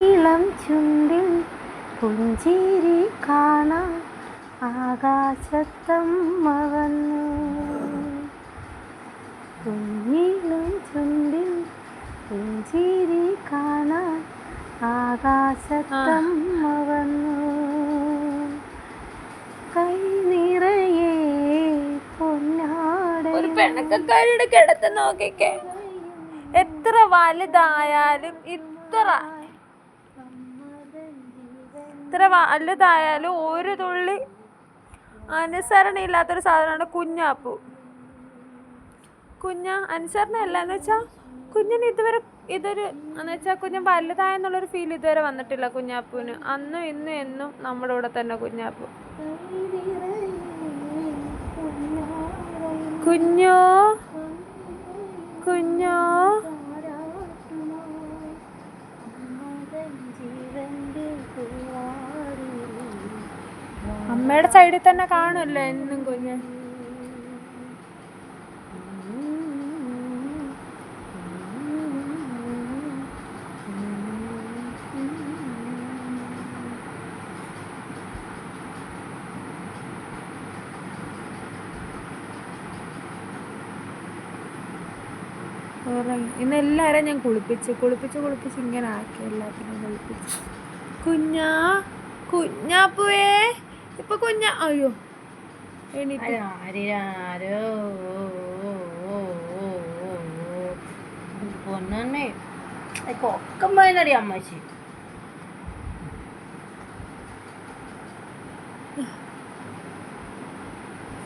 ഇളം ചുണ്ടിൽ പുഞ്ചിരി കാണാം ആകാശത്തമ്മ വന്നു കുഞ്ഞിളം ചുണ്ടിൽ പുഞ്ചിരി കാണാൻ ആകാശത്തമ്മ വന്നു കൈ നിറയെ പൊന്നാട. ഒരു കിടത്ത് നോക്കിക്കേ. എത്ര വലുതായാലും ഇത്ര ഇത്ര വലുതായാലും ഒരു തുള്ളി അനുസരണയില്ലാത്തൊരു സാധനമാണ് കുഞ്ഞാപ്പു. കുഞ്ഞ അനുസരണ അല്ല എന്ന് വെച്ചാൽ കുഞ്ഞിന് ഇതുവരെ ഇതൊരു എന്ന് വെച്ചാൽ കുഞ്ഞ് വലുതായെന്നുള്ളൊരു ഫീൽ ഇതുവരെ വന്നിട്ടില്ല കുഞ്ഞാപ്പുവിന്. അന്നും ഇന്നും എന്നും നമ്മുടെ കൂടെ തന്നെ കുഞ്ഞാപ്പു. കുഞ്ഞോ കുഞ്ഞോ അമ്മയുടെ സൈഡിൽ തന്നെ കാണുമല്ലോ എന്നും കുഞ്ഞ്. ഇന്ന് എല്ലാവരെയും ഞാൻ കുളിപ്പിച്ച് കുളിപ്പിച്ച് കുളിപ്പിച്ച് ഇങ്ങനെ ആക്കി എല്ലാത്തിനും കുളിപ്പിച്ച്. കുഞ്ഞാ കുഞ്ഞാപ്പുവേ. കുഞ്ഞ. അയ്യോ. പൊന്നെ കൊക്കം പോയതടി അമ്മച്ചി.